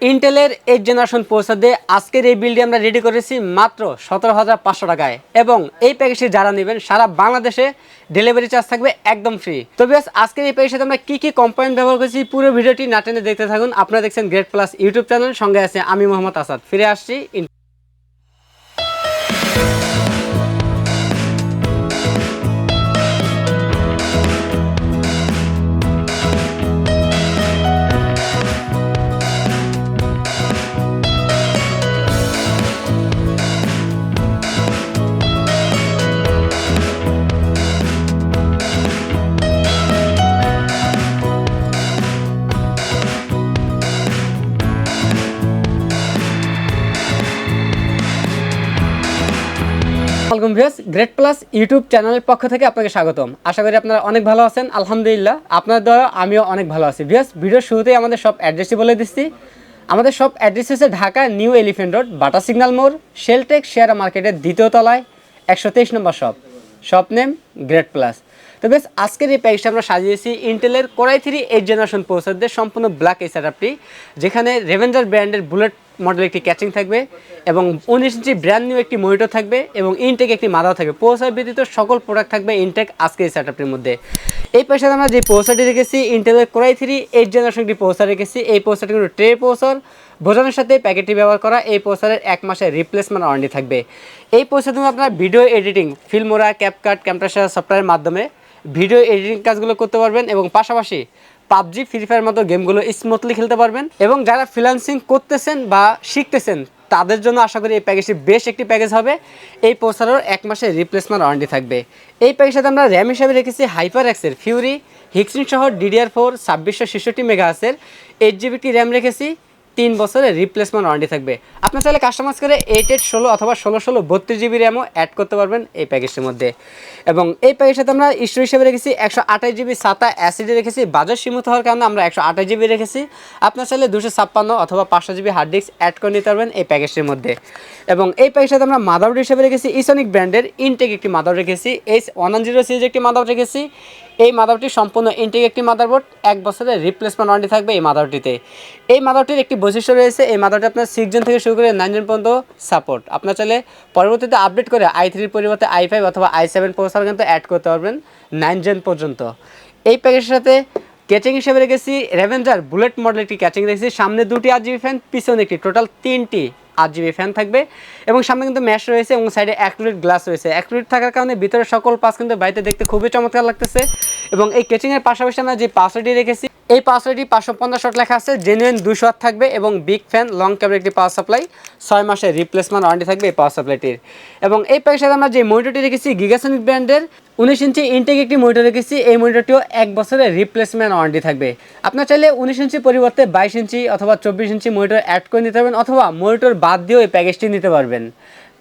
ইন্টেলের eight generation পৌঁছাতে আজকের এই বিলটি আমরা রেডি করেছি মাত্র সতেরো হাজার পাঁচশো টাকায়। এবং এই প্যাকেজটি যারা নেবেন, সারা বাংলাদেশে ডেলিভারি চার্জ থাকবে একদম ফ্রি তো আজকের এই প্যাকেজে আমরা কী কী কম্পোনেন্ট ব্যবহার করেছি পুরো ভিডিওটি না টেনে দেখতে থাকুন। আপনারা দেখছেন গ্রেট প্লাস ইউটিউব চ্যানেল সঙ্গে আছে আমি মোহাম্মদ আসাদ। ফিরে আসছি welcome viewers, great plus YouTube চ্যানেলের পক্ষ থেকে আপনাকে স্বাগতম। আশা করি আপনারা অনেক ভালো আছেন, আলহামদুলিল্লাহ। আপনার দ্বারা আমিও অনেক ভালো আছি। ভিউয়ার্স, ভিডিওর শুরুতেই আমাদের সব অ্যাড্রেসই বলে দিচ্ছি। আমাদের সব অ্যাড্রেস হচ্ছে Dhaka new elephant road, Bata signal মোড়, শেলটেক শেয়ার মার্কেটের দ্বিতীয় তলায়, একশো তেইশ নম্বর shop. Shop name great plus তো বেশ, আজকের এই প্যাকেজটা আমরা সাজিয়েছি ইন্টেলের core i three eight generation প্রসেসরদের সম্পূর্ণ ব্ল্যাক এই সেটআপটি যেখানে রেভেঞ্জার ব্র্যান্ডের বুলেট মডেল একটি ক্যাচিং থাকবে এবং উনিশ ইঞ্চি ব্র্যান্ড নিউ একটি মনিটর থাকবে এবং ইনটেক একটি মাদাও থাকবে। প্রসেসর ব্যতীত সকল প্রোডাক্ট থাকবে ইনটেক আজকে এই সেটআপটির মধ্যে। এই পয়সাতে আমরা যে প্রসেসরটি রেখেছি ইন্টেলের core i three eight generation একটি প্রসেসর রেখেছি। এই প্রসেসরটি কিন্তু ট্রে প্রসেসর ভোজনের সাথে প্যাকেটটি ব্যবহার করা, এই প্রসেসরের এক মাসের রিপ্লেসমেন্ট ওয়ারেন্টি থাকবে। এই প্রসেসর আপনার ভিডিও এডিটিং ফিল্মোরা ক্যাপকাট ক্যামটাশার সফটওয়্যারের মাধ্যমে ভিডিও এডিটিং কাজগুলো করতে পারবেন এবং পাশাপাশি পাবজি, ফ্রি ফায়ার মতো গেমগুলো স্মুথলি খেলতে পারবেন। এবং যারা ফ্রিল্যান্সিং করতেছেন বা শিখতেছেন, তাদের জন্য আশা করি এই প্যাকেজটি বেশ একটি প্যাকেজ হবে। এই প্রসারের এক মাসের রিপ্লেসমেন্ট ওয়ারেন্টি থাকবে। এই প্যাকেজের সাথে আমরা র্যাম হিসাবে রেখেছি হাইপার এক্সের ফিউরি হিক্সিন সহ ডিডিআর ফোর ছাব্বিশশো ছেষট্টি মেগা আছে এইট জিবিটি র্যাম রেখেছি। তিন বছরের রিপ্লেসমেন্ট ওয়ারেন্টি থাকবে। আপনার চাইলে কাস্টমাইজ করে এইট এইট ষোলো অথবা ষোলো ষোলো বত্রিশ জিবি র্যামও অ্যাড করতে পারবেন এই প্যাকেজটির মধ্যে। এবং এই প্যাকেজের সাথে আমরা স্টোর হিসেবে রেখেছি একশো আঠাশ জিবি সাতা অ্যাসিডে রেখেছি বাজার সীমিত হওয়ার কারণে আমরা একশো আঠাশ জিবি রেখেছি। আপনার চাইলে দুশো ছাপ্পান্ন অথবা পাঁচশো জিবি হার্ড ডিস্ক অ্যাড করে নিতে পারবেন এই প্যাকেজটির মধ্যে। এবং এই প্যাকেজের সাথে আমরা মাদারবোর্ড হিসেবে রেখেছি ইসনিক ব্র্যান্ডের ইনটেক একটি মাদার রেখেছি এই ওয়ান জিরো সিরিজ একটি মাদার রেখেছি এই মাদারটি সম্পূর্ণ ইনটেক একটি মাদারবোর্ড, এক বছরের রিপ্লেসমেন্ট ওয়ারেন্টি থাকবে এই মাদারটিতে এই মাদারটির একটি বৈশিষ্ট্য রয়েছে, এই মাদারটি আপনার সিক্স জন থেকে শুরু করে নাইন জন পর্যন্ত সাপোর্ট আপনার চাইলে পরবর্তীতে আপডেট করে আই থ্রির পরিবর্তে আই ফাইভ অথবা আই সেভেন প্রসার কিন্তু অ্যাড করতে পারবেন নাইন জেন পর্যন্ত। এই প্যাকেজের সাথে ক্যাচিং হিসেবে রেখেছি রেভেঞ্জার বুলেট মডেল একটি ক্যাচিং রেখেছি, সামনে দুটি আট জিবি ফ্যান পিছনে একটি। টোটাল তিনটি আট জিবি ফ্যান থাকবে। এবং সামনে কিন্তু ম্যাশ রয়েছে এবং সাইডে অ্যাক্রুলেট গ্লাস রয়েছে। অ্যাক্রুলেট থাকার কারণে ভিতরে সকল পাস কিন্তু বাড়িতে দেখতে খুবই চমৎকার লাগতেছে। এবং এই কেচিংয়ের পাশাপাশি আমরা যে পাসওয়ার্ডটি রেখেছি, এই পাসওয়ার্ডটি পাঁচশো পঞ্চাশ শট লেখা আছে জেনুইন দুশো ওয়াট থাকবে এবং বিগ ফ্যান লং কেবল একটি পাওয়ার সাপ্লাই ছয় মাসের রিপ্লেসমেন্ট ওয়ারেন্টি থাকবে এই পাওয়ার সাপ্লাইটির এবং এই প্যাকের সাথে আমরা যে মনিটরটি রেখেছি গিগাসনিক ব্র্যান্ডের উনিশ ইঞ্চি ইনটেক একটি মনিটর রেখেছি, এই মনিটরটিও এক বছরের রিপ্লেসমেন্ট ওয়ারেন্টি থাকবে। আপনার চাইলে উনিশ ইঞ্চি পরিবর্তে বাইশ ইঞ্চি অথবা চব্বিশ ইঞ্চি মনিটর অ্যাড করে নিতে পারবেন অথবা মনিটর বাদ দিয়েও এই প্যাকেজটি নিতে পারবেন।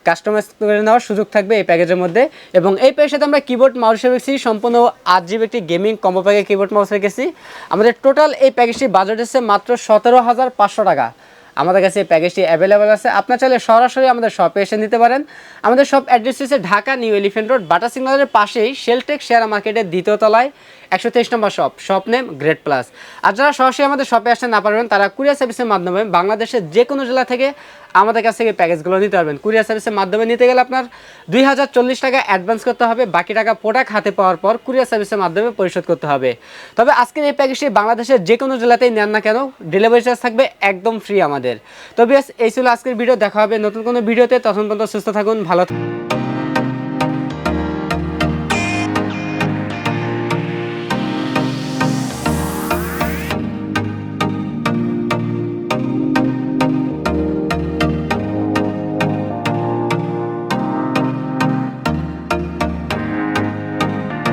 কাস্টমাইজ করে নেওয়ার সুযোগ থাকবে এই প্যাকেজের মধ্যে। এবং এই প্যাকের সাথে আমরা কিবোর্ড মাউস রেখেছি, সম্পূর্ণ আট জিবি একটি গেমিং কম্বো প্যাকে কিবোর্ড মাউস রেখেছি। আমাদের টোটাল এই প্যাকেজটি বাজেট এসেছে মাত্র সতেরো হাজার পাঁচশো টাকা। আমাদের কাছে এই প্যাকেজটি অ্যাভেলেবেল আছে। আপনার চাইলে সরাসরি আমাদের শপে এসে নিতে পারেন। আমাদের শপ অ্যাড্রেস হচ্ছে Dhaka new elephant road Bata সিগনালের পাশেই শেলটেক শেয়ার মার্কেটের দ্বিতীয় তলায়। একশো তেইশ নম্বর shop shop name great plus. আর যারা সরাসরি আমাদের শপে আসতে না পারবেন, তারা কুরিয়ার সার্ভিসের মাধ্যমে বাংলাদেশের যে কোনো জেলা থেকে আমাদের কাছ থেকে প্যাকেজগুলো নিতে পারবেন। কুরিয়ার সার্ভিসের মাধ্যমে নিতে গেলে আপনার দুই হাজার চল্লিশ টাকা অ্যাডভান্স করতে হবে, বাকি টাকা প্রোডাক্ট হাতে পাওয়ার পর কুরিয়ার সার্ভিসের মাধ্যমে পরিশোধ করতে হবে। তবে আজকের এই প্যাকেজটি বাংলাদেশের যে কোনো জেলাতেই নেন না কেন ডেলিভারি চার্জ থাকবে একদম ফ্রি আমাদের। তবে এই ছিল আজকের ভিডিও দেখা হবে নতুন কোনো ভিডিওতে তখন পর্যন্ত সুস্থ থাকুন, ভালো থাকুন।